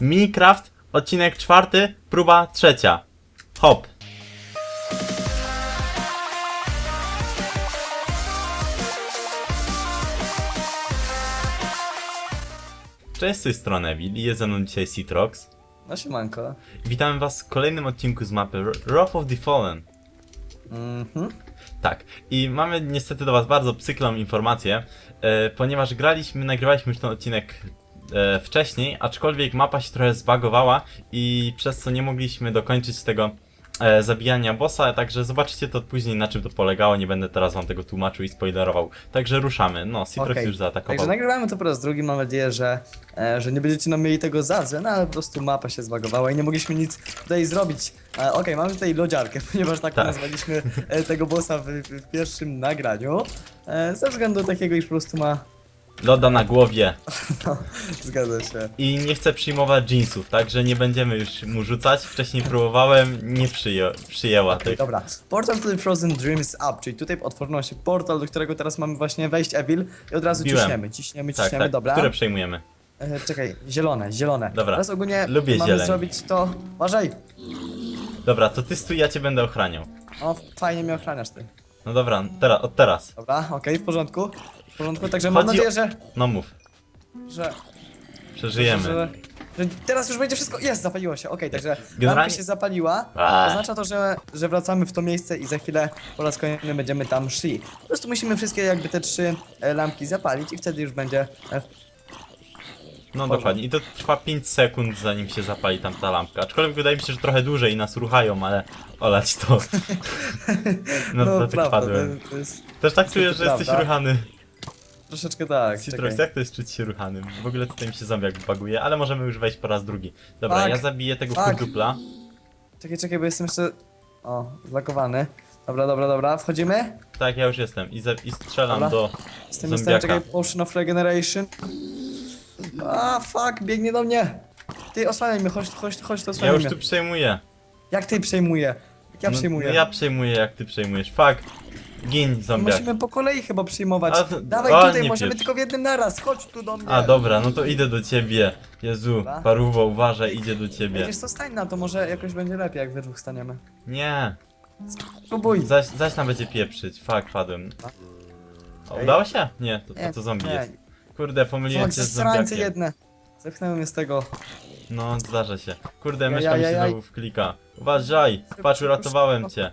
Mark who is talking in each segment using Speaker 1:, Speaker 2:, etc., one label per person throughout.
Speaker 1: Minecraft, odcinek czwarty, próba trzecia. Hop. Cześć z tej strony Evil i jest ze mną dzisiaj Citrox.
Speaker 2: No siemanko.
Speaker 1: Witamy was w kolejnym odcinku z mapy R- Wrath of the Fallen.
Speaker 2: Mhm.
Speaker 1: Tak, i mamy niestety do Was bardzo psyklą informację, e, ponieważ graliśmy, nagrywaliśmy już ten odcinek e, wcześniej, aczkolwiek mapa się trochę zbagowała i przez co nie mogliśmy dokończyć tego e, zabijania bossa, także zobaczycie to później na czym to polegało, nie będę teraz Wam tego tłumaczył i spoilerował. Także ruszamy, no, Citrox
Speaker 2: Okej.
Speaker 1: już zaatakował.
Speaker 2: Także nagrywamy to po raz drugi, mam nadzieję, że, e, że nie będziecie nam mieli tego za złe, no ale po prostu mapa się zbagowała i nie mogliśmy nic tutaj zrobić. E, Okej, mamy tutaj lodziarkę, ponieważ tak,
Speaker 1: Tak.
Speaker 2: nazwaliśmy e, tego bossa w, w, w pierwszym nagraniu. E, ze względu takiego, iż po prostu ma...
Speaker 1: Loda na głowie
Speaker 2: No, zgadza się.
Speaker 1: i nie chce przyjmować jeansów, także nie będziemy już mu rzucać. Wcześniej próbowałem, nie przyję, przyjęła tych.
Speaker 2: dobra. Portal to the Frozen Dreams Up, czyli tutaj otworzył się portal, do którego teraz mamy właśnie wejść Evil i od razu
Speaker 1: Wbiłem.
Speaker 2: ciśniemy, ciśniemy,
Speaker 1: Tak,
Speaker 2: ciśniemy,
Speaker 1: tak,
Speaker 2: dobra.
Speaker 1: które przejmujemy.
Speaker 2: E, czekaj, zielone, zielone.
Speaker 1: Dobra.
Speaker 2: Teraz ogólnie
Speaker 1: Lubię
Speaker 2: mamy
Speaker 1: zieleń.
Speaker 2: zrobić to... Uważaj!
Speaker 1: Dobra, to ty stój, ja cię będę ochraniał.
Speaker 2: O, fajnie mnie ochraniasz ty.
Speaker 1: No dobra, teraz, od teraz.
Speaker 2: Dobra, okej, w porządku. W porządku, także mam
Speaker 1: Chodzi o-
Speaker 2: nadzieję, że...
Speaker 1: No mów,
Speaker 2: że,
Speaker 1: przeżyjemy.
Speaker 2: że, że teraz już będzie wszystko... Jest, zapaliło się, okej, także
Speaker 1: Generalnie-
Speaker 2: lampka się zapaliła. Oznacza to, że, że wracamy w to miejsce i za chwilę po raz kolejny będziemy tam szli. Po prostu musimy wszystkie jakby te trzy e, lampki zapalić i wtedy już będzie... E,
Speaker 1: No dokładnie. I to trwa 5 sekund zanim się zapali tam ta lampka. Aczkolwiek wydaje mi się, że trochę dłużej i nas ruchają, ale olać to. No, to tak
Speaker 2: prawda,
Speaker 1: padłem.
Speaker 2: to, to jest
Speaker 1: Też tak czuję, że jesteś
Speaker 2: prawda.
Speaker 1: ruchany.
Speaker 2: Troszeczkę tak,
Speaker 1: Citrox,
Speaker 2: czekaj.
Speaker 1: jak to jest czuć się ruchanym? W ogóle tutaj mi się zombiak baguje, ale możemy już wejść po raz drugi. Dobra,
Speaker 2: Tak.
Speaker 1: ja zabiję tego
Speaker 2: Tak.
Speaker 1: kurdupla.
Speaker 2: Czekaj, czekaj, bo jestem jeszcze... O, zlakowany. Dobra, dobra, dobra, wchodzimy?
Speaker 1: Tak, ja już jestem. I, za, i strzelam
Speaker 2: Dobra.
Speaker 1: do
Speaker 2: Jestem, jestem,
Speaker 1: zombiaka.
Speaker 2: czekaj, Potion of Regeneration. A, fuck, biegnie do mnie. Ty, osłaniaj mnie, chodź, chodź, chodź, to
Speaker 1: Ja
Speaker 2: osłaniaj
Speaker 1: już
Speaker 2: mnie.
Speaker 1: tu przejmuję.
Speaker 2: Jak ty przejmuję? Jak ja
Speaker 1: No,
Speaker 2: przejmuję?
Speaker 1: No, ja przejmuję, jak ty przejmujesz. Fuck. Gin, zombiak.
Speaker 2: Musimy po kolei chyba przyjmować.
Speaker 1: A to-
Speaker 2: Dawaj
Speaker 1: a,
Speaker 2: tutaj,
Speaker 1: nie
Speaker 2: możemy
Speaker 1: pieprz.
Speaker 2: tylko w jednym naraz, chodź tu do mnie.
Speaker 1: A dobra, no to idę do ciebie. Jezu,
Speaker 2: Dobra.
Speaker 1: paruwo, uważaj, idzie do ciebie.
Speaker 2: Wiesz co, stań na to, może jakoś będzie lepiej, jak we dwóch staniemy.
Speaker 1: Nie,
Speaker 2: Próbuj.
Speaker 1: zaś, zaś tam będzie pieprzyć. Fuck, padłem. O,
Speaker 2: Ej.
Speaker 1: udało się? Nie, to, to, to zombie jest. Kurde, pomyliłem się z
Speaker 2: zasrańce
Speaker 1: zombiakiem.
Speaker 2: jedne. Zepchnęły mnie z tego.
Speaker 1: No, zdarza się. Kurde, myszka mi się
Speaker 2: jaj, jaj.
Speaker 1: znowu wklika. Uważaj, patrz, uratowałem cię.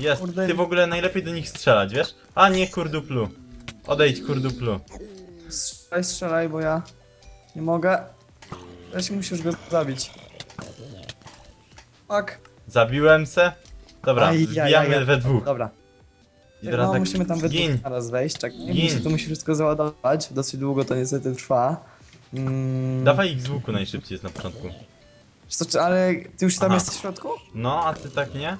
Speaker 1: Jest,
Speaker 2: Kurde.
Speaker 1: ty w ogóle najlepiej do nich strzelać, wiesz? A nie, kurduplu. Odejdź, kurduplu.
Speaker 2: Strzelaj, strzelaj, bo ja nie mogę. Też musisz go zabić. Fuck.
Speaker 1: Zabiłem se. Dobra,
Speaker 2: Aj,
Speaker 1: wbijamy we dwóch.
Speaker 2: Dobra.
Speaker 1: I teraz
Speaker 2: no,
Speaker 1: tak,
Speaker 2: musimy tam we
Speaker 1: gin.
Speaker 2: dwóch naraz wejść, czekaj.
Speaker 1: Gin.
Speaker 2: Muszę to musi wszystko załadować. Dosyć długo to niestety trwa. Mm,
Speaker 1: Dawaj ich z łuku najszybciej jest na początku.
Speaker 2: wiesz Co, czy, ale ty już tam
Speaker 1: Aha.
Speaker 2: jesteś w środku?
Speaker 1: No, a ty tak nie?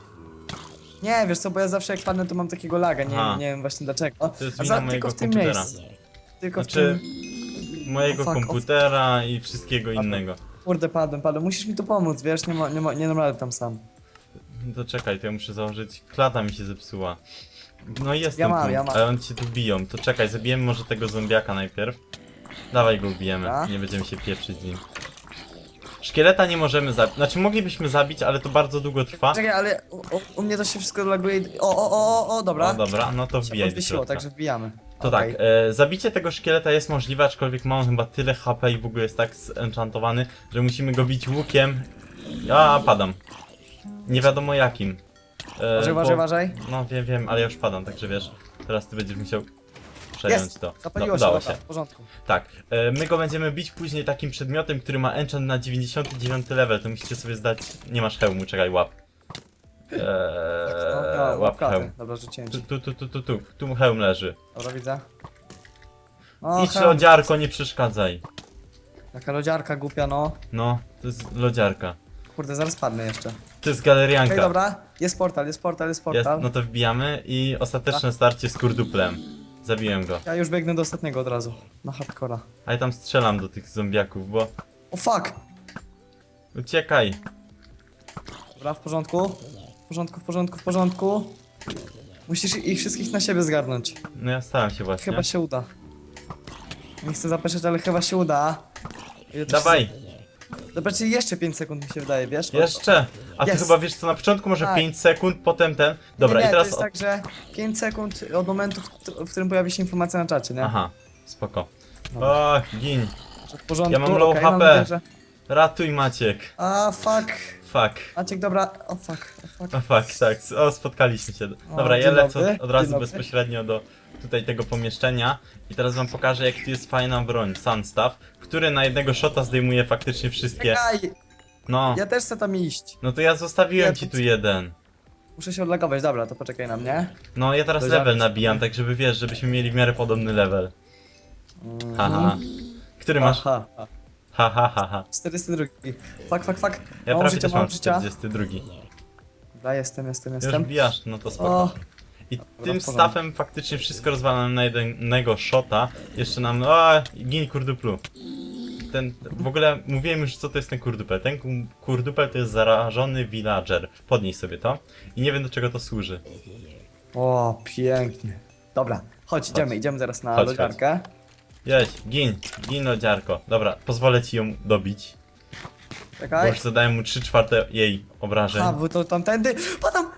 Speaker 2: Nie, wiesz co, bo ja zawsze jak padnę to mam takiego laga, nie,
Speaker 1: Aha.
Speaker 2: nie wiem właśnie dlaczego.
Speaker 1: To jest wina
Speaker 2: za,
Speaker 1: mojego
Speaker 2: tylko w tym
Speaker 1: komputera.
Speaker 2: miejscu. Tylko
Speaker 1: Znaczy,
Speaker 2: w tym...
Speaker 1: mojego
Speaker 2: fuck,
Speaker 1: komputera i wszystkiego
Speaker 2: Padłem.
Speaker 1: innego.
Speaker 2: Kurde, padłem, padłem. Musisz mi tu pomóc, wiesz, nie, ma, nie, ma, nie dam rady tam sam.
Speaker 1: To czekaj, to ja muszę założyć. Klata mi się zepsuła. No i jestem
Speaker 2: mam,
Speaker 1: tu,
Speaker 2: ja mam.
Speaker 1: ale oni cię tu biją. To czekaj, zabijemy może tego zombiaka najpierw. Dawaj go ubijemy,
Speaker 2: Dobra.
Speaker 1: nie będziemy się pieprzyć z nim. Szkieleta nie możemy zabić, znaczy moglibyśmy zabić, ale to bardzo długo trwa.
Speaker 2: Czekaj, ale u, u, u mnie to się wszystko laguje. i- O, o, o, o, o, dobra.
Speaker 1: O dobra, no to
Speaker 2: Się
Speaker 1: wbijaj do
Speaker 2: podwiesiło,
Speaker 1: środka.
Speaker 2: także wbijamy.
Speaker 1: To
Speaker 2: Okej.
Speaker 1: tak, e, zabicie tego szkieleta jest możliwe, aczkolwiek ma on chyba tyle HP i w ogóle jest tak zenchantowany, że musimy go bić łukiem. Ja padam. Nie wiadomo jakim. E,
Speaker 2: Uważaj,
Speaker 1: bo-
Speaker 2: uważaj, uważaj.
Speaker 1: No wiem, wiem, ale ja już padam, także wiesz, teraz ty będziesz musiał przejąć
Speaker 2: Jest,
Speaker 1: to.
Speaker 2: zapaliło
Speaker 1: no,
Speaker 2: się,
Speaker 1: udało
Speaker 2: dobra,
Speaker 1: się.
Speaker 2: w porządku.
Speaker 1: Tak, e, my go będziemy bić później takim przedmiotem, który ma enchant na 99 level, to musicie sobie zdać... Nie masz hełmu, czekaj, łap.
Speaker 2: No,
Speaker 1: Eee, łap hełm.
Speaker 2: Dobra, rzuciłem
Speaker 1: Tu,
Speaker 2: ci.
Speaker 1: tu, tu, tu, tu, tu, tu hełm leży.
Speaker 2: Dobra, widzę. O,
Speaker 1: Idź
Speaker 2: hełm.
Speaker 1: lodziarko, nie przeszkadzaj.
Speaker 2: Jaka lodziarka głupia, no.
Speaker 1: No, to jest lodziarka.
Speaker 2: Kurde, zaraz padnę jeszcze.
Speaker 1: To jest galerianka.
Speaker 2: Okej, dobra. Jest portal, jest portal, jest
Speaker 1: jest,
Speaker 2: portal.
Speaker 1: no to wbijamy i ostateczne starcie z kurduplem. Zabiłem go.
Speaker 2: Ja już biegnę do ostatniego od razu. Na hardcora.
Speaker 1: A ja tam strzelam do tych zombiaków, bo...
Speaker 2: O fuck!
Speaker 1: Uciekaj.
Speaker 2: Dobra, w porządku. W porządku, w porządku, w porządku. Musisz ich wszystkich na siebie zgarnąć.
Speaker 1: No ja staram się właśnie.
Speaker 2: Chyba się uda. Nie chcę zapeszać, ale chyba się uda. Ile to się
Speaker 1: Dawaj.
Speaker 2: Dobra, czyli jeszcze 5 sekund mi się wydaje, wiesz?
Speaker 1: Jeszcze! A ty
Speaker 2: Jest.
Speaker 1: chyba wiesz co, na początku może
Speaker 2: Tak.
Speaker 1: 5 sekund, potem ten. Dobra,
Speaker 2: nie,
Speaker 1: i teraz.
Speaker 2: to jest tak, że 5 sekund od momentu, w, któ- w którym pojawi się informacja na czacie, nie?
Speaker 1: Aha, spoko. O, gin.
Speaker 2: Że w porządku,
Speaker 1: Ja mam low
Speaker 2: okej,
Speaker 1: HP.
Speaker 2: nadzieję, że...
Speaker 1: Ratuj Maciek.
Speaker 2: A, fuck.
Speaker 1: Fuck.
Speaker 2: Maciek, dobra, o fuck, o fuck.
Speaker 1: O fuck, tak. O, spotkaliśmy się. Dobra,
Speaker 2: dzień
Speaker 1: ja lecę
Speaker 2: dobry,
Speaker 1: od, od razu
Speaker 2: dzień dobry.
Speaker 1: bezpośrednio do tutaj tego pomieszczenia i teraz wam pokażę jak tu jest fajna broń, Sunstaff, który na jednego shota zdejmuje faktycznie wszystkie.
Speaker 2: Czekaj,
Speaker 1: No,
Speaker 2: ja też chcę tam iść.
Speaker 1: no to ja zostawiłem
Speaker 2: Ja
Speaker 1: ci
Speaker 2: tu-
Speaker 1: tu jeden.
Speaker 2: Muszę się odlagować, dobra, to poczekaj na mnie.
Speaker 1: No ja teraz
Speaker 2: To
Speaker 1: level nabijam, tak żeby wiesz, żebyśmy mieli w miarę podobny level.
Speaker 2: Mhm.
Speaker 1: Haha. Który masz?
Speaker 2: Aha, aha.
Speaker 1: Ha ha ha ha.
Speaker 2: 42. Fuck, fuck, fuck.
Speaker 1: Ja prawie też mam
Speaker 2: mam życia.
Speaker 1: 42.
Speaker 2: Dobra, jestem, jestem,
Speaker 1: Już
Speaker 2: jestem.
Speaker 1: wbijasz, no to spoko.
Speaker 2: O,
Speaker 1: I tym stafem faktycznie wszystko rozwalam na jednego shota. Jeszcze nam. O, gin kurduplu. Ten. W ogóle mówiłem już co to jest ten kurdupel. Ten ku- kurdupel to jest zarażony villager. Podnieś sobie to. I nie wiem do czego to służy.
Speaker 2: o, pięknie. Dobra, chodź, idziemy, idziemy teraz na
Speaker 1: Chodź,
Speaker 2: lodziarkę.
Speaker 1: Jedź, gin, gin lodziarko. Dobra, pozwolę ci ją dobić. Bo
Speaker 2: Czekaj.
Speaker 1: już zadałem mu 3 czwarte jej obrażeń.
Speaker 2: A, bo to tamtędy. Padam!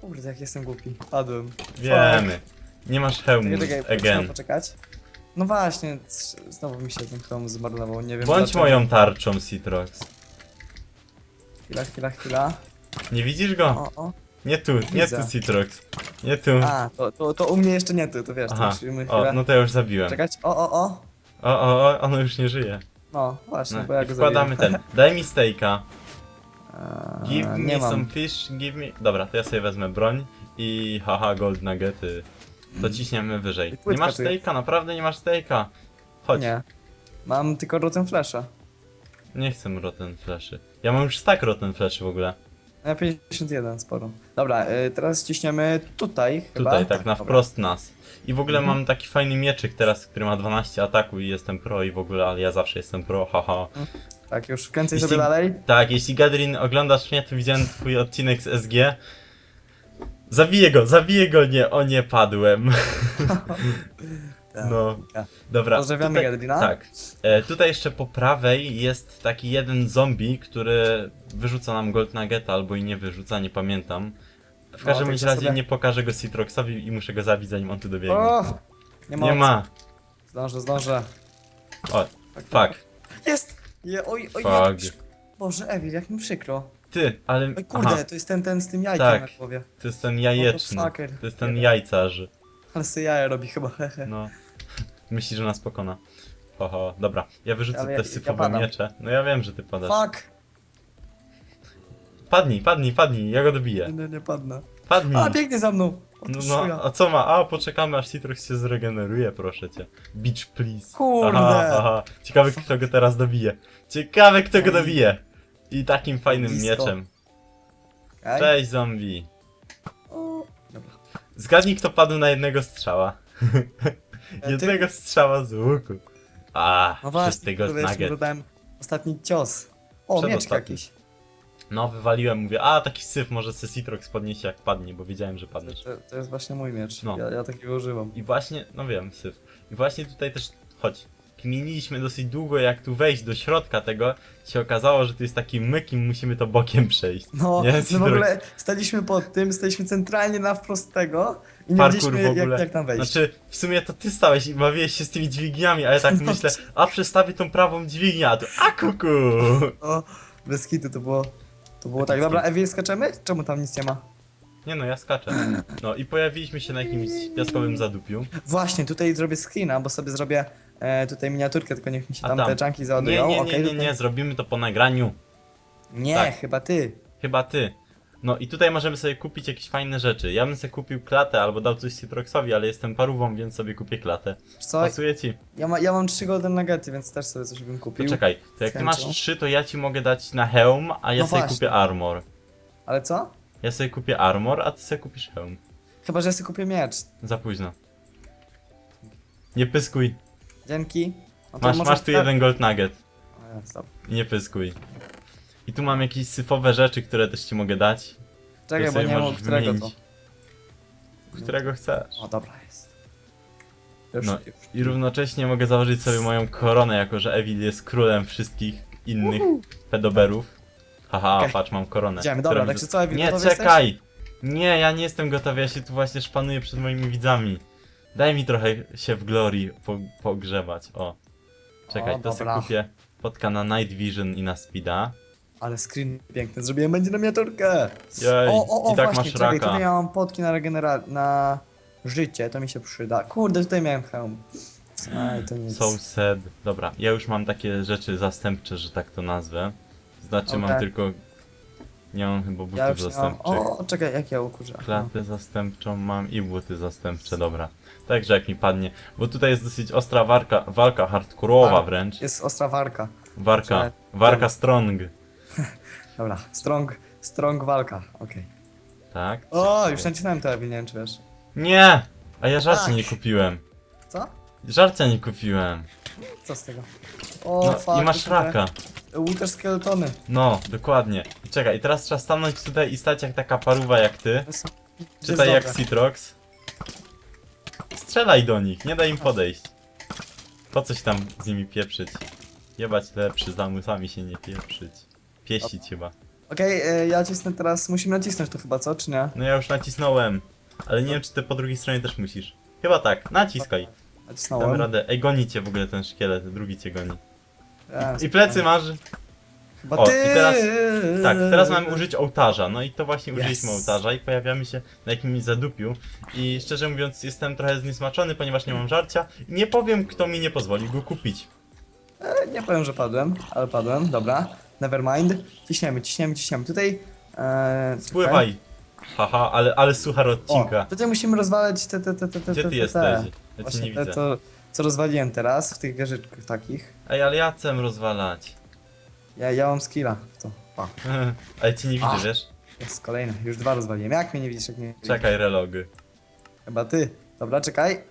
Speaker 2: Kurde, jak jestem głupi. Padłem.
Speaker 1: Wiemy. Nie masz hełmu
Speaker 2: Czekaj, czekaj, musimy
Speaker 1: again.
Speaker 2: poczekać. No właśnie, c- znowu mi się ten chrom zmarnował, nie wiem
Speaker 1: Bądź
Speaker 2: dlaczego.
Speaker 1: moją tarczą, Citrox.
Speaker 2: Chwila, chwila, chwila.
Speaker 1: Nie widzisz go?
Speaker 2: O, o.
Speaker 1: Nie tu, nie
Speaker 2: Widzę.
Speaker 1: tu, Citrox. Nie tu.
Speaker 2: A, to, to, to u mnie jeszcze nie tu, to wiesz, to
Speaker 1: Aha,
Speaker 2: musimy chwilę
Speaker 1: o, no to ja już zabiłem.
Speaker 2: czekać. O, o, o.
Speaker 1: O, o, o, ono już nie żyje.
Speaker 2: No, właśnie,
Speaker 1: No,
Speaker 2: bo ja
Speaker 1: i
Speaker 2: go
Speaker 1: wkładamy
Speaker 2: zabiłem.
Speaker 1: ten. Daj mi steaka.
Speaker 2: Eee,
Speaker 1: Give
Speaker 2: nie
Speaker 1: me
Speaker 2: mam.
Speaker 1: some fish, give me... Dobra, to ja sobie wezmę broń i haha, gold nuggety. To ciśniemy wyżej. Nie
Speaker 2: płytka
Speaker 1: masz
Speaker 2: tu jest.
Speaker 1: steaka, naprawdę nie masz steaka. Chodź.
Speaker 2: Nie. Mam tylko rotem flasha.
Speaker 1: Nie chcę rotten flashy. Ja mam już stack rotten flashy w ogóle.
Speaker 2: Ja 51, sporo. Dobra, y, teraz ciśniemy tutaj chyba.
Speaker 1: Tutaj, tak na
Speaker 2: dobra.
Speaker 1: wprost nas. I w ogóle
Speaker 2: Mhm.
Speaker 1: mam taki fajny mieczyk teraz, który ma 12 ataku i jestem pro i w ogóle, ale ja zawsze jestem pro, haha.
Speaker 2: Tak, już kręcę
Speaker 1: Jeśli-
Speaker 2: sobie dalej.
Speaker 1: Tak, jeśli Gadrin oglądasz mnie, to widziałem twój odcinek z SG. Zabiję go, zabiję go, nie, o nie, padłem. No,
Speaker 2: Tak.
Speaker 1: dobra.
Speaker 2: Pozdrawiamy
Speaker 1: tutaj. Tak. E, tutaj jeszcze po prawej jest taki jeden zombie, który wyrzuca nam Gold Nuggeta, albo i nie wyrzuca, nie pamiętam. W każdym
Speaker 2: tak
Speaker 1: bądź
Speaker 2: się
Speaker 1: razie
Speaker 2: sobie-
Speaker 1: nie pokażę go Citroxowi i muszę go zabić, zanim on tu dobiegnie.
Speaker 2: O! Nie ma.
Speaker 1: nie ma.
Speaker 2: Zdążę, zdążę.
Speaker 1: O,
Speaker 2: Tak,
Speaker 1: fuck.
Speaker 2: Jest! Je, oj, oj,
Speaker 1: Fuck.
Speaker 2: jak. Boże, Ewil, jak mi przykro.
Speaker 1: Ty, ale...
Speaker 2: Oj, kurde,
Speaker 1: Aha,
Speaker 2: to jest ten, ten z tym jajkiem
Speaker 1: Tak.
Speaker 2: na głowie.
Speaker 1: to jest ten jajeczny.
Speaker 2: Motherfucker.
Speaker 1: To jest ten jajcarz.
Speaker 2: Ale sobie jaja robi chyba, hehe.
Speaker 1: No. Myśli, że nas pokona. Oho, dobra. Ja wyrzucę
Speaker 2: Ale ja-
Speaker 1: te
Speaker 2: ja
Speaker 1: syfowe
Speaker 2: padam.
Speaker 1: miecze. No ja wiem, że ty padasz.
Speaker 2: Fuck!
Speaker 1: Padnij, padnij, padnij, ja go dobiję.
Speaker 2: Nie, nie, nie padnę.
Speaker 1: Padnij.
Speaker 2: A, biegnie za mną! O,
Speaker 1: No, no, a co ma? A, poczekamy aż Citrox się zregeneruje, proszę cię. Beach, please.
Speaker 2: Kurde.
Speaker 1: Aha, aha. Ciekawe, kto go teraz dobije. Ciekawe, kto go
Speaker 2: Oj.
Speaker 1: dobije. I takim fajnym
Speaker 2: Blisko.
Speaker 1: mieczem. Cześć, zombie.
Speaker 2: O, Dobra.
Speaker 1: Zgadnij, kto padł na jednego strzała.
Speaker 2: E,
Speaker 1: jednego strzała z łuku. A,
Speaker 2: No właśnie,
Speaker 1: tego nugget.
Speaker 2: dodałem ostatni cios. O,
Speaker 1: Przedostatni.
Speaker 2: jakiś.
Speaker 1: No, wywaliłem, mówię, a taki syf, może se Citrox podniesie jak padnie, bo wiedziałem, że padniesz.
Speaker 2: To, to jest właśnie mój miecz.
Speaker 1: No.
Speaker 2: Ja, ja takiego używam.
Speaker 1: I właśnie, no wiem, syf. I właśnie tutaj też, chodź, kminiliśmy dosyć długo, jak tu wejść do środka tego, się okazało, że tu jest taki myk i musimy to bokiem przejść.
Speaker 2: No,
Speaker 1: Nie,
Speaker 2: my w ogóle staliśmy pod tym, staliśmy centralnie na wprost tego i nie
Speaker 1: Parkour
Speaker 2: wiedzieliśmy
Speaker 1: w ogóle.
Speaker 2: jak, jak tam wejść.
Speaker 1: Znaczy, w sumie to ty stałeś i bawiłeś się z tymi dźwigniami, ale tak
Speaker 2: No.
Speaker 1: myślę, a przestawię tą prawą dźwignię, a tu, a kuku!
Speaker 2: O, bez kitu to było, to było tak. Dobra, Ewie, skaczemy? Czemu tam nic nie ma?
Speaker 1: Nie no, ja skaczę. No i pojawiliśmy się na jakimś piaskowym zadupiu.
Speaker 2: Właśnie, tutaj zrobię screena, bo sobie zrobię e, tutaj miniaturkę, tylko niech mi się
Speaker 1: A
Speaker 2: tam,
Speaker 1: tam.
Speaker 2: te czanki
Speaker 1: Nie,
Speaker 2: załadują.
Speaker 1: nie, nie,
Speaker 2: Okej,
Speaker 1: nie,
Speaker 2: tutaj-
Speaker 1: nie, zrobimy to po nagraniu.
Speaker 2: Nie,
Speaker 1: tak.
Speaker 2: chyba ty.
Speaker 1: Chyba ty. No i tutaj możemy sobie kupić jakieś fajne rzeczy. Ja bym sobie kupił klatę albo dał coś Citroxowi, ale jestem parówą, więc sobie kupię klatę.
Speaker 2: Wiesz Co?
Speaker 1: Pasuje ci?
Speaker 2: Ja, ma, ja mam trzy golden nuggety, więc też sobie coś bym
Speaker 1: To
Speaker 2: kupił.
Speaker 1: czekaj, to jak ty masz
Speaker 2: chęcią.
Speaker 1: trzy, to ja ci mogę dać na hełm, a ja
Speaker 2: No
Speaker 1: sobie
Speaker 2: właśnie.
Speaker 1: kupię armor.
Speaker 2: Ale co?
Speaker 1: Ja sobie kupię armor, a ty sobie kupisz hełm.
Speaker 2: Chyba, że ja sobie kupię miecz.
Speaker 1: Za późno. Nie pyskuj.
Speaker 2: Dzięki. No to
Speaker 1: Masz,
Speaker 2: może
Speaker 1: masz tu jeden gold nugget.
Speaker 2: Dobra.
Speaker 1: I nie pyskuj. I tu mam jakieś syfowe rzeczy, które też ci mogę dać.
Speaker 2: Czekaj, bo
Speaker 1: sobie
Speaker 2: nie
Speaker 1: możesz
Speaker 2: od którego to.
Speaker 1: wymienić. Którego chcesz.
Speaker 2: O, dobra jest. Już,
Speaker 1: No
Speaker 2: już.
Speaker 1: I równocześnie mogę założyć sobie moją koronę, jako że Evil jest królem wszystkich innych pedoberów. Haha,
Speaker 2: Okej.
Speaker 1: patrz, mam koronę.
Speaker 2: Idziemy, dobra,
Speaker 1: którą
Speaker 2: także co,
Speaker 1: Nie,
Speaker 2: gotowy
Speaker 1: czekaj! Nie, ja nie jestem gotowy, ja się tu właśnie szpanuję przed moimi widzami. Daj mi trochę się w glory po, pogrzebać, o. Czekaj,
Speaker 2: O,
Speaker 1: to sobie
Speaker 2: dobra.
Speaker 1: kupię potka na Night Vision i na Speeda.
Speaker 2: Ale screen piękny, zrobiłem będzie na miniaturkę.
Speaker 1: Jej,
Speaker 2: o, o, o,
Speaker 1: i tak
Speaker 2: właśnie,
Speaker 1: masz
Speaker 2: czekaj,
Speaker 1: raka.
Speaker 2: tutaj ja mam potki na regenera... na życie, to mi się przyda. Kurde, tutaj miałem hełm. Aj, to nic.
Speaker 1: So sad. Dobra, ja już mam takie rzeczy zastępcze, że tak to nazwę. Znaczy mam
Speaker 2: Okej.
Speaker 1: tylko... Nie mam chyba butów
Speaker 2: ja już nie mam...
Speaker 1: zastępczych.
Speaker 2: O, czekaj, jak ja ukurza.
Speaker 1: Klatę zastępczą mam i buty zastępcze, dobra. Także jak mi padnie. Bo tutaj jest dosyć ostra walka, walka hardkorowa
Speaker 2: Tak.
Speaker 1: wręcz.
Speaker 2: Jest ostra warka.
Speaker 1: Warka,
Speaker 2: że-
Speaker 1: warka strong.
Speaker 2: Dobra, strong, strong walka, okej.
Speaker 1: Tak?
Speaker 2: O, już nacisnąłem to, nie wiem czy wiesz.
Speaker 1: Nie! A ja żarcia
Speaker 2: Tak.
Speaker 1: nie kupiłem.
Speaker 2: Co?
Speaker 1: Żarcia nie kupiłem.
Speaker 2: Co z tego? O,
Speaker 1: No
Speaker 2: fuck,
Speaker 1: i masz raka.
Speaker 2: Wither skeletony.
Speaker 1: No, dokładnie. I czekaj, i teraz trzeba stanąć tutaj i stać jak taka paruwa jak ty.
Speaker 2: Jest
Speaker 1: Czytaj jak. Citrox. Strzelaj do nich, nie daj im podejść. Po coś tam z nimi pieprzyć. Jebać lepszy, z lamusami się nie pieprzyć. Pieścić chyba.
Speaker 2: Okej, e, ja cisnę teraz, musimy nacisnąć to chyba, co, czy nie?
Speaker 1: No ja już nacisnąłem. Ale nie wiem czy ty po drugiej stronie też musisz. Chyba tak, naciskaj. Damy
Speaker 2: Nacisnąłem.
Speaker 1: radę. Ej, goni cię w ogóle ten szkielet, drugi cię goni. I plecy masz.
Speaker 2: Chyba
Speaker 1: O,
Speaker 2: ty!
Speaker 1: i teraz- Tak, teraz mamy użyć ołtarza. No i to właśnie użyliśmy
Speaker 2: Yes.
Speaker 1: ołtarza i pojawiamy się na jakimś zadupiu. I szczerze mówiąc jestem trochę zniesmaczony, ponieważ nie mam żarcia. I nie powiem kto mi nie pozwoli go kupić.
Speaker 2: E, Nie powiem, że padłem, ale padłem, dobra. Nevermind. Ciśniemy, ciśniemy, ciśniemy. Tutaj... E,
Speaker 1: Spływaj! Haha, ale, ale suchar
Speaker 2: czekaj.
Speaker 1: odcinka.
Speaker 2: O, tutaj musimy rozwalać te, te, te, te, te,
Speaker 1: Gdzie
Speaker 2: te,
Speaker 1: ty
Speaker 2: te,
Speaker 1: jesteś?
Speaker 2: te.
Speaker 1: Ja cię
Speaker 2: Właśnie
Speaker 1: nie
Speaker 2: te,
Speaker 1: widzę.
Speaker 2: co, co rozwaliłem teraz, w tych wieżyczkach takich.
Speaker 1: Ej, ale ja chcę rozwalać.
Speaker 2: Ja, ja mam skilla w to. Pa.
Speaker 1: A ja cię nie widzę,
Speaker 2: Ach.
Speaker 1: wiesz?
Speaker 2: Jest kolejny, już dwa rozwaliłem. Jak mnie nie widzisz, jak mnie nie widzisz?
Speaker 1: Czekaj, relogy.
Speaker 2: Chyba ty. Dobra, czekaj.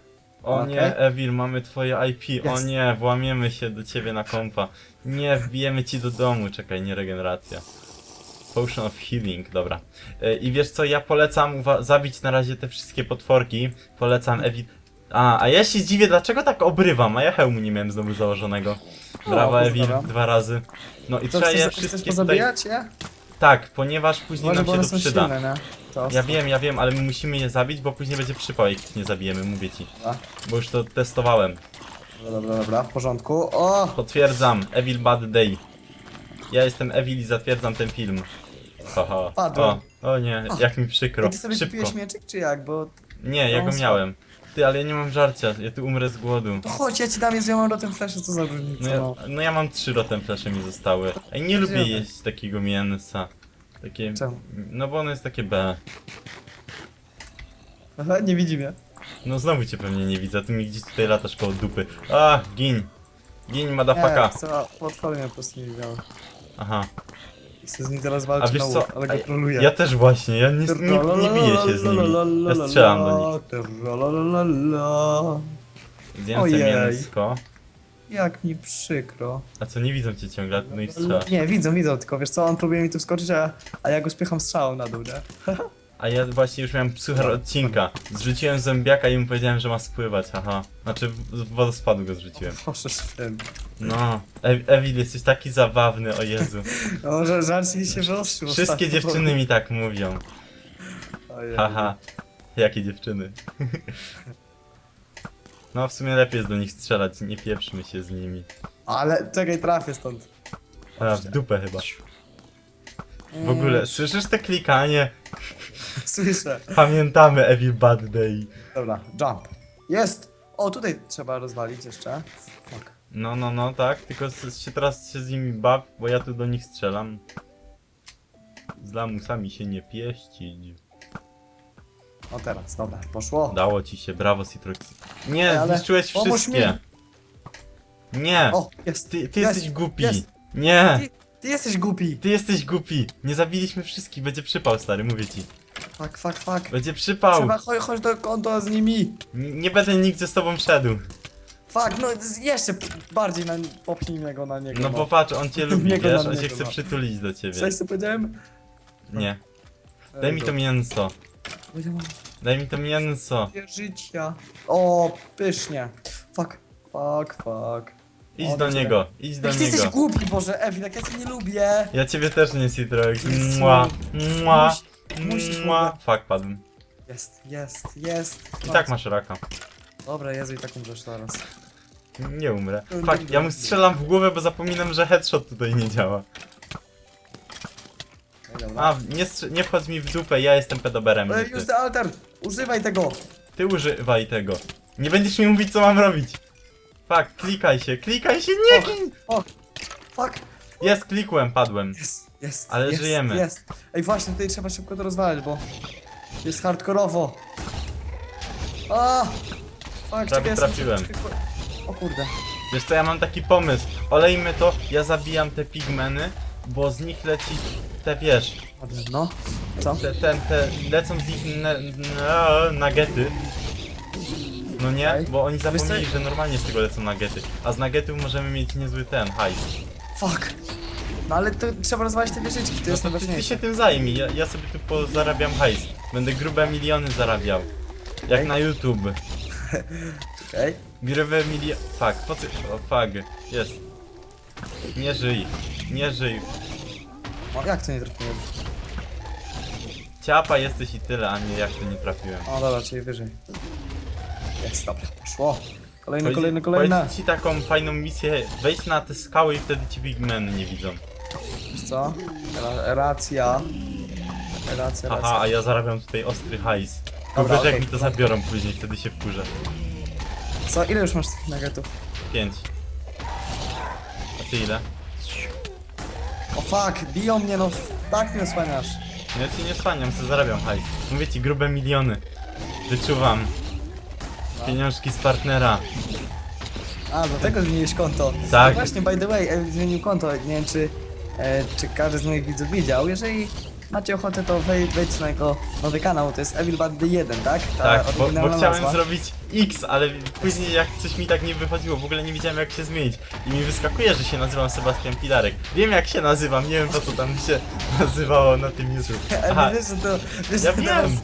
Speaker 1: O
Speaker 2: Okej.
Speaker 1: nie, Evil, mamy twoje IP. O
Speaker 2: Jest.
Speaker 1: nie, włamiemy się do ciebie na kompa. Nie, wbijemy ci do domu. Czekaj, nie regeneracja. Potion of Healing, dobra. E, I wiesz co, ja polecam uwa- zabić na razie te wszystkie potworki. Polecam Evil. A, a ja się dziwię, dlaczego tak obrywam, a ja hełmu nie miałem znowu założonego. Brawa,
Speaker 2: O,
Speaker 1: Evil,
Speaker 2: pozdrawiam.
Speaker 1: dwa razy. No i
Speaker 2: Co,
Speaker 1: trzeba je
Speaker 2: chcesz, chcesz
Speaker 1: wszystkie tutaj...
Speaker 2: pozabijać je?
Speaker 1: Tak, ponieważ później
Speaker 2: Może,
Speaker 1: nam się to
Speaker 2: są
Speaker 1: przyda.
Speaker 2: silne, nie? To
Speaker 1: Ja wiem, ja wiem, ale my musimy je zabić, bo później będzie przypał, jak ich nie zabijemy, mówię ci.
Speaker 2: Dobra,
Speaker 1: Bo już to testowałem.
Speaker 2: dobra, dobra, dobra, w porządku. O!
Speaker 1: Potwierdzam, Evil Bad Day. Ja jestem Evil i zatwierdzam ten film. Haha.
Speaker 2: Padłem.
Speaker 1: O, o nie, jak mi przykro.
Speaker 2: Ty sobie
Speaker 1: Szybko.
Speaker 2: kupiłeś mieczyk, czy jak? Bo...
Speaker 1: Nie, ja
Speaker 2: No,
Speaker 1: go miałem. Ty, ale ja nie mam żarcia, ja tu umrę z głodu.
Speaker 2: To chodź, ja ci dam, jest ja mam rotem flash, co za różnica,
Speaker 1: No ja,
Speaker 2: no.
Speaker 1: no ja mam trzy rotem flesze mi zostały. Ej, nie lubię
Speaker 2: Zjadaj.
Speaker 1: jeść takiego mięsa. Takie...
Speaker 2: Czemu?
Speaker 1: No bo ono jest takie B.
Speaker 2: Aha, nie widzi mnie.
Speaker 1: No znowu cię pewnie nie widzę, ty mi gdzieś tutaj latasz koło dupy. A, gin. Gin,
Speaker 2: Nie,
Speaker 1: madafaka.
Speaker 2: potwory mnie po prostu nie.
Speaker 1: Aha.
Speaker 2: Chcę z nim teraz
Speaker 1: A
Speaker 2: walczyć
Speaker 1: wiesz
Speaker 2: na
Speaker 1: co?
Speaker 2: łuk, ale go troluję.
Speaker 1: Ja też właśnie, ja nie, nie, nie biję się z nimi. Ja strzelam do nich.
Speaker 2: Ojej.
Speaker 1: sobie mięsko.
Speaker 2: Jak mi przykro.
Speaker 1: A co, nie widzą cię ciągle, no i strzelasz.
Speaker 2: Nie, widzą, widzą, tylko wiesz co, on próbuje mi tu wskoczyć, a, a ja go spycham strzałą na dół, nie?
Speaker 1: A ja właśnie już miałem suchar odcinka. Zrzuciłem zębiaka i mu powiedziałem, że ma spływać, aha. Znaczy w w wodospadu go zrzuciłem.
Speaker 2: Boże święty.
Speaker 1: No, e Evil, jesteś taki zabawny, o Jezu.
Speaker 2: No, że żart mi się wyostrzył
Speaker 1: Wszystkie dziewczyny mi tak mówią.
Speaker 2: Ojej.
Speaker 1: Haha. Jakie dziewczyny. No w sumie lepiej jest do nich strzelać, nie pieprzmy się z nimi.
Speaker 2: Ale czekaj, trafię stąd.
Speaker 1: A, w dupę chyba. W ogóle, słyszysz te klikanie?
Speaker 2: Słyszę.
Speaker 1: Pamiętamy Bad Day.
Speaker 2: Dobra, jump. Jest! O, tutaj trzeba rozwalić jeszcze. Fuck.
Speaker 1: No, no, no, tak, tylko s- się teraz się z nimi baw, bo ja tu do nich strzelam. Z lamusami się nie pieścić.
Speaker 2: O teraz, dobra, poszło.
Speaker 1: Dało ci się, brawo Citrox. Nie,
Speaker 2: ale
Speaker 1: zniszczyłeś
Speaker 2: pomóż
Speaker 1: wszystkie. Nie,
Speaker 2: O, jest.
Speaker 1: ty, ty
Speaker 2: jest,
Speaker 1: jesteś głupi.
Speaker 2: jest.
Speaker 1: Nie,
Speaker 2: ty jesteś głupi.
Speaker 1: ty jesteś głupi. Nie zabiliśmy wszystkich, będzie przypał stary, mówię ci.
Speaker 2: Fuck, fuck, fuck.
Speaker 1: Będzie przypał.
Speaker 2: Trzeba chodź, chodź do konta z nimi.
Speaker 1: N- Nie będę nigdzie z tobą szedł.
Speaker 2: Fuck, no z- jeszcze bardziej na, popchnij mnie go na niego.
Speaker 1: No bo patrz, on cię lubi,
Speaker 2: Niego
Speaker 1: wiesz, on się
Speaker 2: niego,
Speaker 1: chce
Speaker 2: no.
Speaker 1: przytulić do ciebie.
Speaker 2: Cześć, co powiedziałem?
Speaker 1: Nie, daj mi to mięso.
Speaker 2: Powiedziałem,
Speaker 1: Daj mi to mięso.
Speaker 2: życia. O, pysznie. Fuck, fuck, fuck.
Speaker 1: Idź
Speaker 2: O,
Speaker 1: do
Speaker 2: dobrze.
Speaker 1: niego, idź do
Speaker 2: Jak ty jesteś
Speaker 1: niego.
Speaker 2: głupi, Boże, Ewi, jak ja cię nie lubię.
Speaker 1: Ja ciebie też nie, Citrox.
Speaker 2: Jezu.
Speaker 1: Mua, mua,
Speaker 2: Musi- musisz,
Speaker 1: mua. Fuck, padłem.
Speaker 2: Jest, jest, jest.
Speaker 1: I tak masz raka.
Speaker 2: Dobra, Jezu, i tak umrzesz teraz.
Speaker 1: Nie umrę. Fuck, ja mu strzelam w głowę, bo zapominam, że headshot tutaj nie działa.
Speaker 2: Dobra.
Speaker 1: A, nie, nie wchodź mi w dupę, ja jestem pedoberem. nie
Speaker 2: Ej,
Speaker 1: ty.
Speaker 2: the altar! Używaj tego!
Speaker 1: Ty używaj tego. Nie będziesz mi mówić, co mam robić. Fuck, klikaj się, klikaj się, nie kij!
Speaker 2: O! Fuck!
Speaker 1: Jest, klikłem, padłem.
Speaker 2: Jest, jest.
Speaker 1: Ale
Speaker 2: jest,
Speaker 1: żyjemy.
Speaker 2: Jest. Ej, właśnie, tutaj trzeba szybko to rozwalać, bo jest hardkorowo. A! Fuck, czekaj, jestem-
Speaker 1: trafiłem.
Speaker 2: czekaj, O kurde.
Speaker 1: Wiesz co, ja mam taki pomysł. Olejmy to, ja zabijam te pigmeny, bo z nich leci te, wiesz,
Speaker 2: No. Co?
Speaker 1: te, ten, te, lecą z nich ne, ne, nagety. No nie? Bo oni zapomnieli, że normalnie z tego lecą nagety. A z nagetów możemy mieć niezły ten, hajs.
Speaker 2: Fuck. No ale to trzeba rozwalić te wieżyczki, to
Speaker 1: No
Speaker 2: jest
Speaker 1: to ty, ty
Speaker 2: najważniejsze.
Speaker 1: się tym zajmij, ja, ja sobie tu pozarabiam hajs. Będę grube miliony zarabiał. Jak na YouTube.
Speaker 2: Okej.
Speaker 1: Grube miliony... Fuck, po co... O, fuck. Jest. Nie żyj. Nie żyj.
Speaker 2: O, jak to nie trafiłem?
Speaker 1: Ciapa jesteś i tyle, a nie jak to nie trafiłem.
Speaker 2: O, dobra, czyli wyżej. Jest, dobra, poszło. Kolejne, kolejne, kolejne.
Speaker 1: powiedz ci taką fajną misję, wejdź na te skały i wtedy ci pigmeny nie widzą.
Speaker 2: Wiesz co? Ra racja. Racja,
Speaker 1: Aha,
Speaker 2: racja.
Speaker 1: a ja zarabiam tutaj ostry hajs.
Speaker 2: Dobra,
Speaker 1: jak
Speaker 2: okej.
Speaker 1: mi to zabiorą później, wtedy się wkurzę.
Speaker 2: Co, ile już masz tych nuggetów?
Speaker 1: Pięć. A ty ile?
Speaker 2: O fuck, biją mnie, no tak mnie osłaniasz.
Speaker 1: No Ja ci nie słaniam, co zarabiam hajs. Mówię ci, grube miliony. Wyczuwam. Pieniążki z partnera.
Speaker 2: A, dlatego zmieniłeś konto.
Speaker 1: Tak.
Speaker 2: No właśnie, by the way, zmienił konto. Nie wiem, czy, e, czy każdy z moich widzów widział. Jeżeli macie ochotę, to wej- wejdźcie na jego nowy kanał. To jest Evil Bad 1, tak? Ta
Speaker 1: Tak, bo, bo
Speaker 2: oryginalna
Speaker 1: chciałem
Speaker 2: nazwa.
Speaker 1: zrobić X, ale później jak coś mi tak nie wychodziło, w ogóle nie wiedziałem jak się zmienić. I mi wyskakuje, że się nazywam Sebastian Pilarek. Wiem jak się nazywam, nie wiem po co tam się nazywało na tym YouTube. Aha,
Speaker 2: Evil, wiesz, że to... Wiesz,
Speaker 1: ja
Speaker 2: że teraz-
Speaker 1: wiem!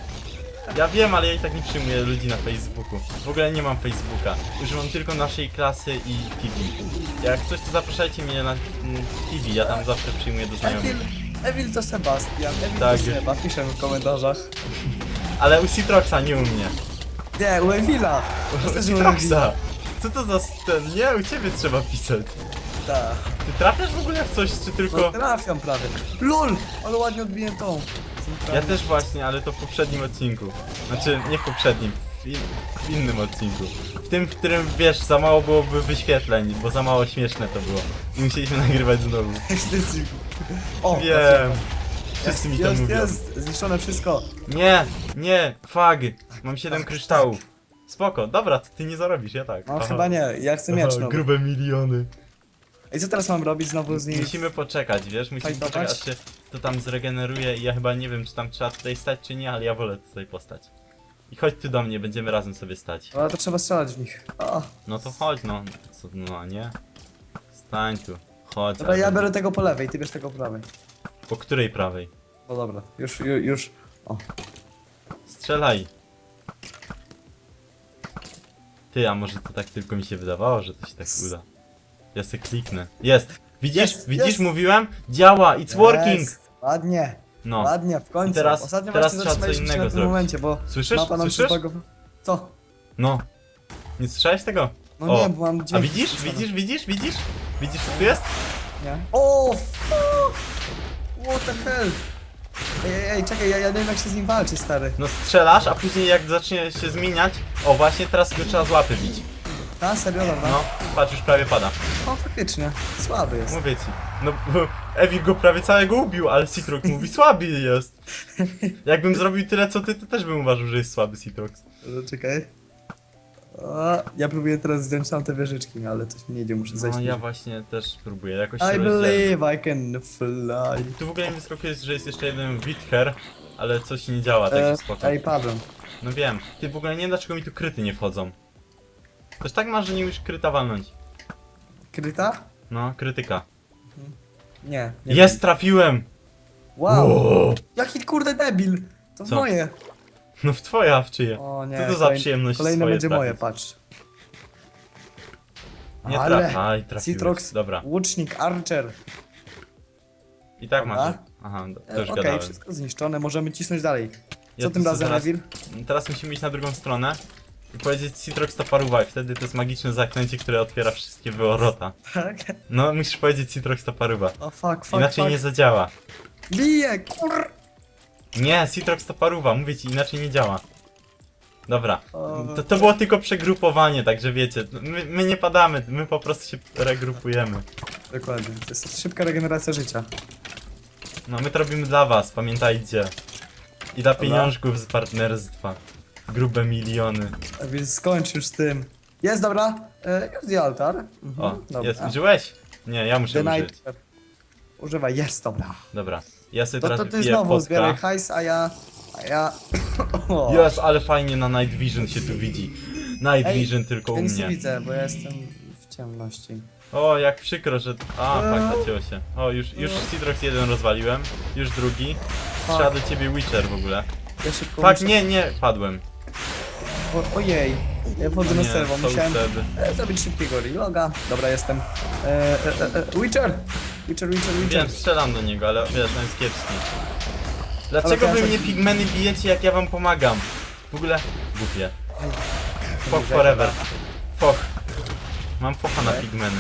Speaker 1: Ja wiem, ale ja i tak nie przyjmuję ludzi na Facebooku. W ogóle nie mam Facebooka. Używam tylko naszej klasy i TV. Jak coś, to zapraszajcie mnie na mm, TV, ja tam zawsze przyjmuję do znajomych.
Speaker 2: Evil, to Sebastian, Evil
Speaker 1: Tak.
Speaker 2: to Seba, piszę w komentarzach.
Speaker 1: Ale u Citroxa, nie u mnie.
Speaker 2: Nie, u Evila!
Speaker 1: U Citroxa! Co to za ten? Nie, u ciebie trzeba pisać.
Speaker 2: Tak.
Speaker 1: Ty trafiasz w ogóle w coś, czy
Speaker 2: No
Speaker 1: tylko...
Speaker 2: trafiam prawie. LOL! Ale ładnie odbiłem tą.
Speaker 1: Ja też właśnie, ale to w poprzednim odcinku. Znaczy, nie w poprzednim, w, in, w innym odcinku. W tym, w którym, wiesz, za mało byłoby wyświetleń, bo za mało śmieszne to było. I musieliśmy nagrywać znowu.
Speaker 2: O,
Speaker 1: Wiem. Wszyscy mi to
Speaker 2: jest,
Speaker 1: mówią.
Speaker 2: jest, zniszczone wszystko.
Speaker 1: Nie, nie, fag. Mam 7 kryształów. Spoko, dobra, to ty nie zarobisz, ja tak.
Speaker 2: No
Speaker 1: Aha.
Speaker 2: chyba nie, ja chcę miecz
Speaker 1: Aha,
Speaker 2: nowy.
Speaker 1: grube miliony.
Speaker 2: I co teraz mam robić znowu z nim?
Speaker 1: Musimy poczekać, wiesz, musimy
Speaker 2: Fajtować?
Speaker 1: poczekać, aż się to tam zregeneruje i ja chyba nie wiem, czy tam trzeba tutaj stać, czy nie, ale ja wolę tutaj postać. I chodź tu do mnie, będziemy razem sobie stać.
Speaker 2: Ale to trzeba strzelać w nich. O,
Speaker 1: No to chodź, no. Co, no a nie? Stań tu. Chodź.
Speaker 2: dobra,
Speaker 1: ale-
Speaker 2: ja biorę tego po lewej, ty bierz tego po prawej.
Speaker 1: Po której prawej?
Speaker 2: No dobra, już, już, już. O,
Speaker 1: Strzelaj. Ty, a może to tak tylko mi się wydawało, że to się tak uda. Ja se kliknę. Jest! Widzisz?
Speaker 2: Jest,
Speaker 1: Widzisz?
Speaker 2: jest.
Speaker 1: Mówiłem? Działa! It's working!
Speaker 2: Jest, ładnie,
Speaker 1: No.
Speaker 2: ładnie, w końcu.
Speaker 1: I teraz-
Speaker 2: Ostatnio
Speaker 1: teraz
Speaker 2: właśnie
Speaker 1: trzeba co
Speaker 2: zatrzymaliśmy się
Speaker 1: innego
Speaker 2: na tym
Speaker 1: zrobić.
Speaker 2: momencie, bo
Speaker 1: Słyszysz?
Speaker 2: mapa nam się
Speaker 1: Słyszysz?
Speaker 2: Co?
Speaker 1: No. Nie słyszałeś tego?
Speaker 2: No
Speaker 1: O.
Speaker 2: nie, bo mam
Speaker 1: A
Speaker 2: dźwięk
Speaker 1: widzisz?
Speaker 2: wyciszony.
Speaker 1: Widzisz? Widzisz? Widzisz? Widzisz co tu jest?
Speaker 2: Nie? O, fuck! What the hell? Ej, ej, ej, czekaj, ja, ja nie wiem jak się z nim walczy, stary.
Speaker 1: No strzelasz, a później jak zacznie się zmieniać... O, właśnie teraz go trzeba z łapy bić.
Speaker 2: A, serio, dobra.
Speaker 1: No, patrz, już prawie pada.
Speaker 2: O, faktycznie, słaby jest.
Speaker 1: Mówię ci. No, Evil go prawie całego ubił, ale Citrox mówi słaby jest. Jakbym zrobił tyle co ty, to też bym uważał, że jest słaby Citrox.
Speaker 2: No, czekaj. O, ja próbuję teraz zdjąć tam te wieżyczki, ale coś mi nie idzie, muszę zejść.
Speaker 1: No ja
Speaker 2: niżej.
Speaker 1: właśnie też próbuję, jakoś się
Speaker 2: I
Speaker 1: rozdzielę.
Speaker 2: believe I can fly.
Speaker 1: Tu w ogóle mi wyskakuje, że jest jeszcze jeden Wither, ale coś nie działa, tak
Speaker 2: E,
Speaker 1: jest spoko.
Speaker 2: ej, padłem.
Speaker 1: No wiem. Ty w ogóle nie wiem dlaczego mi tu kryty nie wchodzą. Też tak masz, że nie umiesz kryta walnąć.
Speaker 2: Kryta?
Speaker 1: No, krytyka.
Speaker 2: Nie. nie
Speaker 1: Jest, trafiłem!
Speaker 2: Wow!
Speaker 1: Wow.
Speaker 2: Jaki kurde debil! To
Speaker 1: Co?
Speaker 2: moje.
Speaker 1: No w twoje, a w czyje?
Speaker 2: O nie.
Speaker 1: Co to za
Speaker 2: kolej-
Speaker 1: przyjemność
Speaker 2: Kolejne
Speaker 1: swoje
Speaker 2: będzie
Speaker 1: trafić?
Speaker 2: moje, patrz.
Speaker 1: Nie
Speaker 2: Ale
Speaker 1: trafaj, trafiłeś.
Speaker 2: Citrox,
Speaker 1: Dobra.
Speaker 2: łucznik, archer.
Speaker 1: I tak
Speaker 2: Dobra.
Speaker 1: masz. Aha, to
Speaker 2: E,
Speaker 1: już
Speaker 2: Okej,
Speaker 1: gadałem.
Speaker 2: wszystko zniszczone, możemy cisnąć dalej. Co
Speaker 1: Ja
Speaker 2: tym
Speaker 1: tu
Speaker 2: razem,
Speaker 1: zaraz-
Speaker 2: Neville?
Speaker 1: Teraz musimy iść na drugą stronę i powiedzieć Citrox to paruwa i wtedy to jest magiczne zaklęcie, które otwiera wszystkie wyorota.
Speaker 2: Tak?
Speaker 1: No, musisz powiedzieć Citrox to paruwa.
Speaker 2: O fuck, fuck,
Speaker 1: Inaczej
Speaker 2: fuck.
Speaker 1: nie zadziała.
Speaker 2: Bije, kur...
Speaker 1: Nie, Citrox to paruwa, mówię ci, inaczej nie działa. Dobra,
Speaker 2: O.
Speaker 1: to, to było tylko przegrupowanie, także wiecie, my, my nie padamy, my po prostu się regrupujemy.
Speaker 2: Dokładnie, to jest szybka regeneracja życia.
Speaker 1: No, my to robimy dla was, pamiętajcie. I dla pieniążków z partnerstwa. Grube miliony.
Speaker 2: A więc skończ już z tym. Jest, dobra. E, Use the altar. Mhm,
Speaker 1: O,
Speaker 2: dobra.
Speaker 1: jest, użyłeś? Nie, ja muszę
Speaker 2: The
Speaker 1: użyć.
Speaker 2: Używaj, jest, dobra.
Speaker 1: Dobra, ja sobie
Speaker 2: To,
Speaker 1: teraz
Speaker 2: to ty
Speaker 1: wypiję
Speaker 2: znowu
Speaker 1: potka.
Speaker 2: zbieraj hajs, a ja... A ja... O,
Speaker 1: Jest, ale fajnie na Night Vision się tu widzi. Night
Speaker 2: Ej,
Speaker 1: Vision tylko
Speaker 2: ja
Speaker 1: u
Speaker 2: nic nie
Speaker 1: mnie.
Speaker 2: widzę, bo ja jestem w ciemności.
Speaker 1: O, jak przykro, że... A, fakt, zacięło się. O, już, już Citrox jeden rozwaliłem. Już drugi. Strzela do ciebie Witcher w ogóle.
Speaker 2: Ja szybko
Speaker 1: Fakt,
Speaker 2: muszę...
Speaker 1: nie, nie, padłem.
Speaker 2: Ojej, ja wchodzę
Speaker 1: O
Speaker 2: na
Speaker 1: nie,
Speaker 2: serwo, musiałem
Speaker 1: wtedy.
Speaker 2: e, zrobić szybkiego reloga. Dobra, jestem. E, e, e, e, Witcher! Witcher, Witcher, Witcher.
Speaker 1: Wiem, strzelam do niego, ale wiesz, on jest kiepski. Dlaczego
Speaker 2: Ale
Speaker 1: wy
Speaker 2: teraz-
Speaker 1: mnie pigmeny bijecie, jak ja wam pomagam? W ogóle... Głupie. Fuck forever. Foch. Mam focha na pigmeny.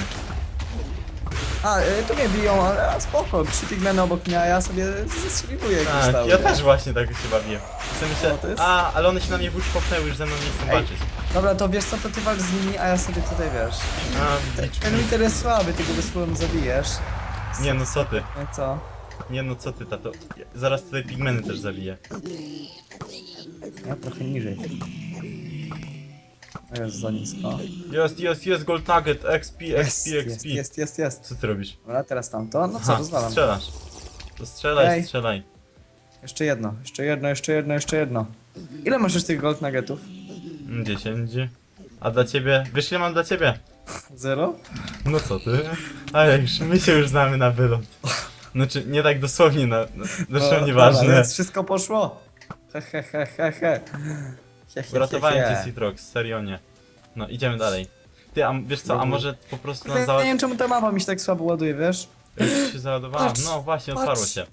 Speaker 2: A, e, tu mnie biją, ale a, spoko, trzy pigmeny obok mnie, a ja sobie zestrzeliwuję jakieś
Speaker 1: Tak, ja też właśnie tak się bawię. W myślę,
Speaker 2: O, to jest-
Speaker 1: a, ale one się na mnie włócz popchnęły, już ze mną nie chcą
Speaker 2: Ej.
Speaker 1: walczyć.
Speaker 2: Dobra, to wiesz co, to ty walcz z nimi, a ja sobie tutaj, wiesz...
Speaker 1: A,
Speaker 2: Ten- Ten Wither jest słaby, ty go wysłowem zabijesz.
Speaker 1: nie no co ty,
Speaker 2: No co?
Speaker 1: nie no co ty, tato. Zaraz tutaj pigmeny też zabiję.
Speaker 2: Ja trochę niżej. Jest za nisko.
Speaker 1: Jest, jest, jest, gold nugget, XP,
Speaker 2: Jest,
Speaker 1: XP,
Speaker 2: jest,
Speaker 1: XP.
Speaker 2: jest, jest, jest.
Speaker 1: Co ty robisz?
Speaker 2: Dobra, teraz tamto. No co,
Speaker 1: Aha,
Speaker 2: rozwalam.
Speaker 1: strzelasz. To strzelaj,
Speaker 2: Ej.
Speaker 1: strzelaj.
Speaker 2: Jeszcze jedno, jeszcze jedno, jeszcze jedno, jeszcze jedno. Ile masz już tych gold nuggetów?
Speaker 1: 10. A dla ciebie, wiesz ile mam dla ciebie?
Speaker 2: Zero?
Speaker 1: No co ty? Ale już, my się już znamy na wylot. Znaczy, nie tak dosłownie, na, na, zresztą nieważne.
Speaker 2: Dobra, więc wszystko poszło. He, he, he, he, he. He, he,
Speaker 1: Uratowałem cię. Citrox, serio nie. No, idziemy dalej. Ty, a wiesz co, a może po prostu nas
Speaker 2: Nie,
Speaker 1: załatwi...
Speaker 2: nie wiem czemu ta mapa mi się tak słabo ładuje, wiesz?
Speaker 1: Już się załadowałam.
Speaker 2: Patrz,
Speaker 1: No właśnie,
Speaker 2: patrz.
Speaker 1: otwarło się.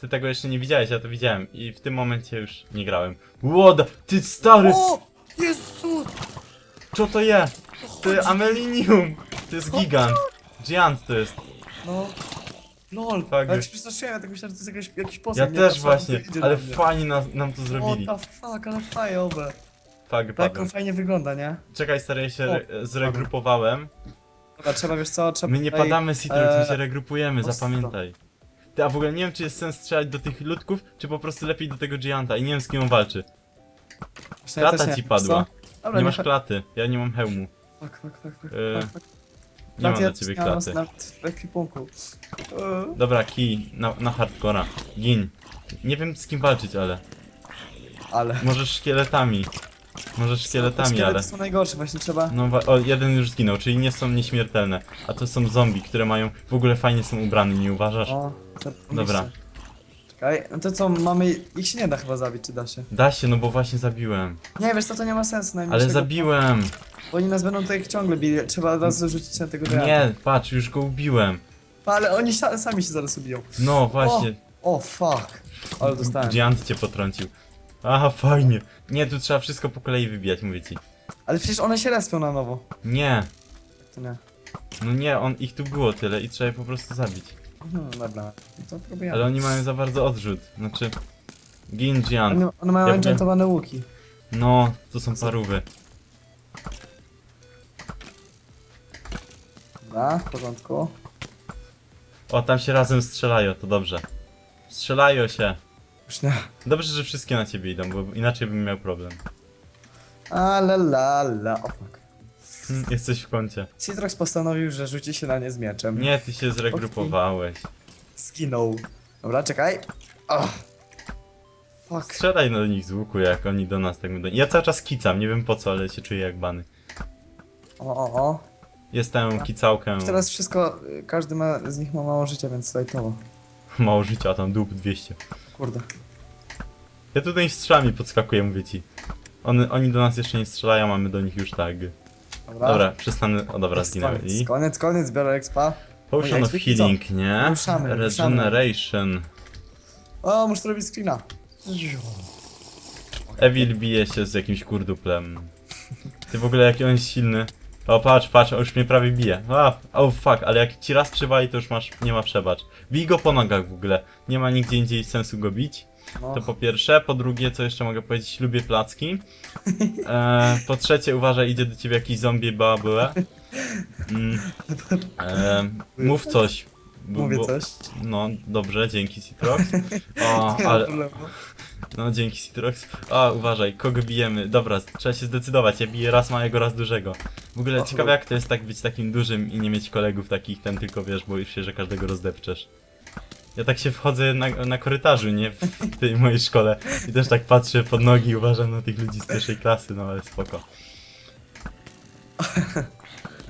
Speaker 1: Ty tego jeszcze nie widziałeś, ja to widziałem. I w tym momencie już nie grałem. Łoda! Ty stary!
Speaker 2: O! Jezus!
Speaker 1: Co to jest? Ty Amelinium! To jest gigant. Giant to jest.
Speaker 2: No. Lol,
Speaker 1: Tak,
Speaker 2: jak
Speaker 1: już-
Speaker 2: się przestraszyłem, ja tak myślałem, że to jest jakiś, jakiś posąg.
Speaker 1: Ja
Speaker 2: nie?
Speaker 1: też właśnie,
Speaker 2: idzie
Speaker 1: ale
Speaker 2: na mnie.
Speaker 1: fajnie nas, nam to zrobili.
Speaker 2: What the fuck, ale fajowe. Tak
Speaker 1: padłem.
Speaker 2: on fajnie wygląda, nie?
Speaker 1: Czekaj stary, ja się re- zregrupowałem.
Speaker 2: Dobra, trzeba, wiesz co, trzeba
Speaker 1: My nie
Speaker 2: tutaj-
Speaker 1: padamy Citrox, my
Speaker 2: e,
Speaker 1: się regrupujemy,
Speaker 2: ostro.
Speaker 1: zapamiętaj. Ty, a w ogóle nie wiem czy jest sens strzelać do tych ludków, czy po prostu lepiej do tego Gianta i nie wiem z kim on walczy.
Speaker 2: Właśnie ja
Speaker 1: Klata ci padła.
Speaker 2: co? Dobra,
Speaker 1: Nie masz klaty, ja nie mam hełmu.
Speaker 2: Fuck, fuck, fuck, fuck,
Speaker 1: E,
Speaker 2: fuck, fuck.
Speaker 1: Nie mam dla
Speaker 2: ja
Speaker 1: ciebie
Speaker 2: miałem
Speaker 1: klaty.
Speaker 2: Nawet w ekwipunku.
Speaker 1: Dobra, kij, na, na hardcora. Gin. Nie wiem z kim walczyć, ale.
Speaker 2: Ale...
Speaker 1: Możesz szkieletami. Możesz szkieletami,
Speaker 2: Szkielety
Speaker 1: ale.
Speaker 2: są najgorsze, właśnie trzeba...
Speaker 1: No wa- o, jeden już zginął, czyli nie są nieśmiertelne. A to są zombie, które mają. W ogóle fajnie są ubrane, nie uważasz?
Speaker 2: O, zapomnieliście.
Speaker 1: Dobra.
Speaker 2: Czekaj, no to co, mamy... Ich się nie da chyba zabić, czy da się?
Speaker 1: Da się, no bo właśnie zabiłem.
Speaker 2: Nie, wiesz co, to nie ma sensu najmniejszego.
Speaker 1: Ale zabiłem!
Speaker 2: Bo oni nas będą tutaj ciągle bili, trzeba od razu rzucić na tego gianta.
Speaker 1: Nie, patrz, już go ubiłem.
Speaker 2: Ale oni sa- sami się zaraz ubiją.
Speaker 1: No właśnie.
Speaker 2: O, fuck. Ale dostałem.
Speaker 1: Giant cię potrącił. Aha, fajnie. Nie, tu trzeba wszystko po kolei wybijać, mówię ci.
Speaker 2: Ale przecież one się respią na nowo.
Speaker 1: Nie,
Speaker 2: To nie.
Speaker 1: no nie, on ich tu było tyle i trzeba je po prostu zabić.
Speaker 2: Mhm, dobra. No to próbujemy.
Speaker 1: Ale oni mają za bardzo odrzut. Znaczy. Gin Giant.
Speaker 2: One, one mają
Speaker 1: Ja
Speaker 2: enchantowane łuki.
Speaker 1: No, to są parówy.
Speaker 2: Dobra, w porządku.
Speaker 1: O, tam się razem strzelają, to dobrze. Strzelają się.
Speaker 2: Już nie.
Speaker 1: Dobrze, że wszystkie na ciebie idą, bo inaczej bym miał problem.
Speaker 2: Ale la la. O fuck.
Speaker 1: Hm, Jesteś w kącie.
Speaker 2: Citrox postanowił, że rzuci się na nie z mieczem.
Speaker 1: Nie, ty się zregrupowałeś.
Speaker 2: Zginął. Dobra, czekaj. Oh. Fuck.
Speaker 1: Strzelaj do nich z łuku, jak oni do nas tak będą. Ja cały czas kicam, nie wiem po co, ale się czuję jak bany.
Speaker 2: O, o, o.
Speaker 1: Jestem kicałkę.
Speaker 2: Już teraz wszystko, y, każdy ma, z nich ma mało życia, więc slajtowo.
Speaker 1: Mało życia, a tam dup 200.
Speaker 2: Kurde.
Speaker 1: Ja tutaj strzałami podskakuję, mówię ci. One, oni do nas jeszcze nie strzelają, a my do nich już tak.
Speaker 2: Dobra.
Speaker 1: Dobra, przestanę. O dobra, zginęły.
Speaker 2: Koniec,
Speaker 1: I
Speaker 2: koniec, koniec, biorę expa.
Speaker 1: Potion
Speaker 2: Oj,
Speaker 1: of
Speaker 2: co?
Speaker 1: Healing, nie?
Speaker 2: Ruszamy, ruszamy.
Speaker 1: Regeneration.
Speaker 2: O, muszę zrobić screena.
Speaker 1: Evil bije się z jakimś kurduplem. Ty w ogóle jaki on jest silny. O patrz, patrz, on już mnie prawie bije. A, oh fuck, ale jak ci raz przywali, to już masz, nie ma przebacz. Bij go po nogach w ogóle. Nie ma nigdzie indziej sensu go bić.
Speaker 2: No.
Speaker 1: To po pierwsze. Po drugie, co jeszcze mogę powiedzieć, lubię placki. E, po trzecie, uważaj, idzie do ciebie jakiś zombie babule. Mm, e, mów coś.
Speaker 2: Mówię
Speaker 1: bo-
Speaker 2: coś.
Speaker 1: No, dobrze, dzięki Citrox. O, ale, no dzięki Citrox. A, uważaj, kogo bijemy? Dobra, trzeba się zdecydować. Ja biję raz małego, raz dużego. W ogóle
Speaker 2: Och,
Speaker 1: ciekawe
Speaker 2: no.
Speaker 1: jak to jest tak być takim dużym i nie mieć kolegów takich, ten tylko wiesz, boisz się, że każdego rozdepczesz. Ja tak się wchodzę na, na korytarzu, nie? W tej mojej szkole. I też tak patrzę pod nogi i uważam na tych ludzi z pierwszej klasy, no ale spoko.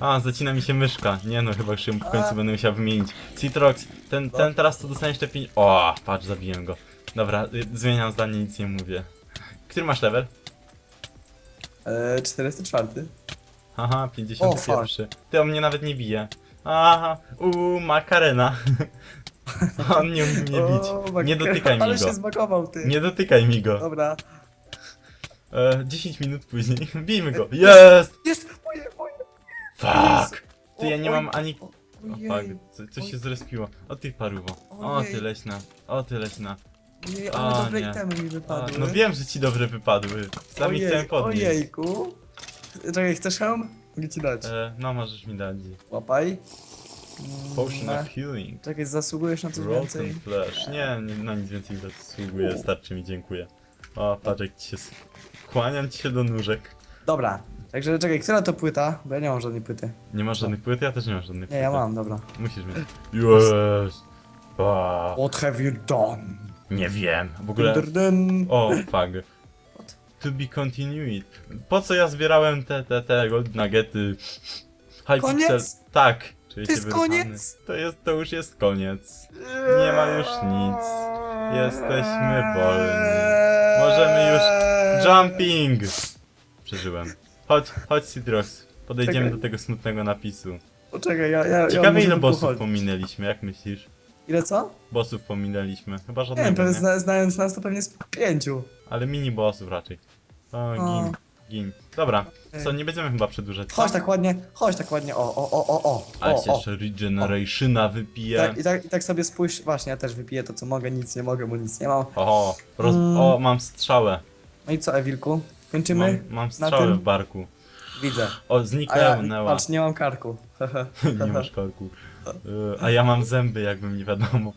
Speaker 1: A, zacina mi się myszka. Nie no, chyba już ją w końcu będę musiał wymienić. Citrox, ten, ten teraz to dostaniesz te pięć... O, patrz, zabiłem go. Dobra, y, zmieniam zdanie, nic nie mówię. Który masz level?
Speaker 2: E, 404.
Speaker 1: Haha, 51.
Speaker 2: O,
Speaker 1: Ty on mnie nawet nie bije. Aha, uuu, makarena. on nie umie mnie bić.
Speaker 2: O,
Speaker 1: Nie dotykaj mi
Speaker 2: Ale
Speaker 1: go.
Speaker 2: się zbagował, ty.
Speaker 1: Nie dotykaj mi go.
Speaker 2: Dobra.
Speaker 1: E, 10 minut później. Bijmy go. Jest!
Speaker 2: Jest!
Speaker 1: Fuck! Ty,
Speaker 2: O,
Speaker 1: ja nie mam ani...
Speaker 2: o,
Speaker 1: O
Speaker 2: Ojej,
Speaker 1: fuck, co, coś się zrespiło. O ty paruwo. O ty
Speaker 2: Ojej.
Speaker 1: leśna. O ty leśna.
Speaker 2: ojej,
Speaker 1: O,
Speaker 2: ale dobre
Speaker 1: nie.
Speaker 2: itemy mi
Speaker 1: A,
Speaker 2: wypadły.
Speaker 1: no wiem, że ci dobre wypadły. Sami
Speaker 2: Ojej,
Speaker 1: chciałem podnieść.
Speaker 2: Ojejku. Czekaj, chcesz hełm? Mogę ci dać.
Speaker 1: E, no możesz mi dać.
Speaker 2: Łapaj.
Speaker 1: Potion
Speaker 2: Mm,
Speaker 1: of healing.
Speaker 2: Czekaj, zasługujesz na coś
Speaker 1: Rotten
Speaker 2: więcej?
Speaker 1: flesh. Nie, nie, na nic więcej nie zasługuję, starczy mi, dziękuję. O, patrz jak ci się... s- Kłaniam ci się do nóżek.
Speaker 2: Dobra. Także czekaj, która to płyta? Bo ja nie mam żadnej płyty.
Speaker 1: Nie masz żadnych płyt? Ja też nie mam żadnych
Speaker 2: Nie, ja mam, dobra.
Speaker 1: Musisz mieć. Yes!
Speaker 2: What have you done?
Speaker 1: nie wiem. W ogóle...
Speaker 2: Dun, dun.
Speaker 1: O, fuck.
Speaker 2: What?
Speaker 1: To be continued. Po co ja zbierałem te, te, te gold nuggety? Hypixel...
Speaker 2: Koniec?
Speaker 1: Tak.
Speaker 2: To jest koniec?
Speaker 1: To jest, to już jest koniec. Nie ma już nic. Jesteśmy wolni. Możemy już... Jumping! Przeżyłem. Chodź, chodź Citrox. Podejdziemy
Speaker 2: Czekaj.
Speaker 1: do tego smutnego napisu.
Speaker 2: Poczekaj, ja, ja, ja
Speaker 1: Ciekawe
Speaker 2: muszę
Speaker 1: ile bossów pominęliśmy, jak myślisz?
Speaker 2: Ile co?
Speaker 1: Bossów pominęliśmy. Chyba
Speaker 2: Nie
Speaker 1: żadnego, nie?
Speaker 2: pewnie zna, znając nas to pewnie z pięciu.
Speaker 1: Ale mini bossów raczej. O,
Speaker 2: O.
Speaker 1: gin, gin. Dobra, co, nie będziemy chyba przedłużać.
Speaker 2: Chodź tak ładnie, chodź tak ładnie, o, o, o, o, o,
Speaker 1: Ale się
Speaker 2: o.
Speaker 1: jeszcze regenerationa wypije.
Speaker 2: Tak, i, tak, I tak sobie spójrz, właśnie, ja też wypiję to co mogę, nic nie mogę, bo nic nie mam.
Speaker 1: Oho, roz...
Speaker 2: Mm.
Speaker 1: o, mam strzałę.
Speaker 2: No i co, Ewilku? Kończymy?
Speaker 1: Mam, mam strzałę
Speaker 2: tym?
Speaker 1: w barku.
Speaker 2: Widzę.
Speaker 1: O, zniknęła.
Speaker 2: patrz, nie mam karku.
Speaker 1: Nie masz korku. Y, A ja mam zęby, jakbym nie wiadomo.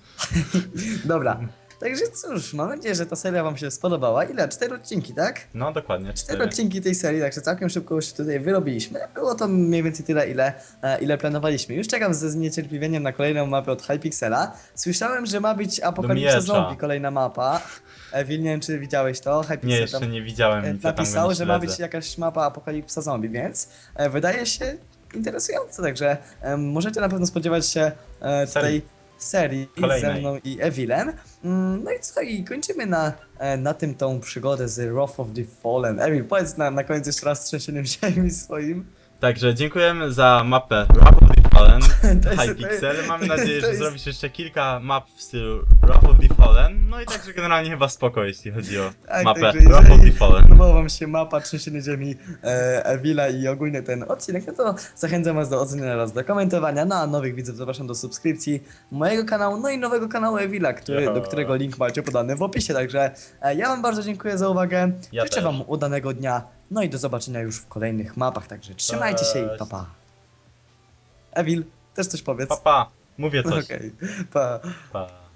Speaker 2: Dobra. Także cóż, mam nadzieję, że ta seria wam się spodobała. Ile? Cztery odcinki, tak?
Speaker 1: No dokładnie,
Speaker 2: Cztery
Speaker 1: cztery.
Speaker 2: odcinki tej serii, także całkiem szybko już tutaj wyrobiliśmy. Było to mniej więcej tyle, ile, e, ile planowaliśmy. Już czekam ze zniecierpliwieniem na kolejną mapę od Hypixela. Słyszałem, że ma być Apokalipsa
Speaker 1: miecza.
Speaker 2: Zombie, kolejna mapa. E, Wil, nie wiem, czy widziałeś to. Hypixel
Speaker 1: Nie,
Speaker 2: tam,
Speaker 1: jeszcze nie widziałem
Speaker 2: e,
Speaker 1: nic, ja tam go
Speaker 2: napisał,
Speaker 1: nie
Speaker 2: że ma
Speaker 1: śledzę.
Speaker 2: być jakaś mapa Apokalipsa Zombie, więc e, wydaje się interesujące, także możecie na pewno spodziewać się e,
Speaker 1: Serii.
Speaker 2: Serii
Speaker 1: Kolejnej.
Speaker 2: ze mną i Evilem. Mm, No i co, i kończymy na, e, na tym tą przygodę z Wrath of the Fallen. Evil, powiedz na, na koniec jeszcze raz trzęsieniem ziemi swoim.
Speaker 1: Także dziękujemy za mapę Wrath of the Fallen, Hypixel. Mamy nadzieję,
Speaker 2: jest-
Speaker 1: że zrobisz jeszcze kilka map w stylu Wrath of the Fallen. No i także generalnie chyba spoko, jeśli chodzi o
Speaker 2: Tak,
Speaker 1: mapę
Speaker 2: także jeżeli
Speaker 1: Fallen.
Speaker 2: Podobała wam się mapa trzęsienia ziemi e, Evila i ogólnie ten odcinek, no to zachęcam was do oceniania oraz do komentowania. No a nowych widzów zapraszam do subskrypcji mojego kanału, no i nowego kanału Evila, który, do którego link macie podany w opisie. Także e, ja wam bardzo dziękuję za uwagę.
Speaker 1: Ja
Speaker 2: Życzę
Speaker 1: też.
Speaker 2: wam udanego dnia. No i do zobaczenia już w kolejnych mapach. Także trzymajcie się i
Speaker 1: Cześć.
Speaker 2: pa pa. Evil, też coś powiedz.
Speaker 1: Pa, pa. Mówię coś.
Speaker 2: Okej, pa.
Speaker 1: Pa.